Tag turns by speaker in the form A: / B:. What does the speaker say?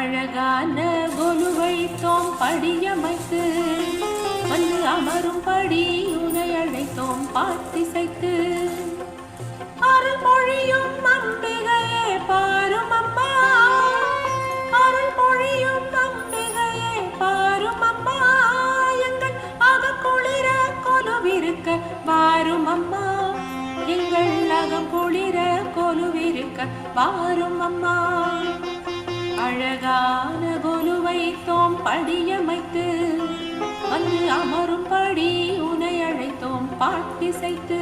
A: அழகான கொலுவை தோம் படியமைத்து வந்து அமரும்படி உனை அழைத்தோம் பார்த்திசைத்து. அருள் பொழியும் அம்பிகையே பாரும் அம்மா அருள் பொழியும் அம்பிகையே பாரும் அம்மா. எங்கள் அகக்குளிர கொலுவிருக்க வாரும் அம்மா எங்கள் அகம் குளிர கொலுவிருக்க வாரும் அம்மா. அழகான கொலுவை தோம் படியமைத்து வந்து அமரும்படி உனை அழைத்தோம் பாட்டிசைத்து.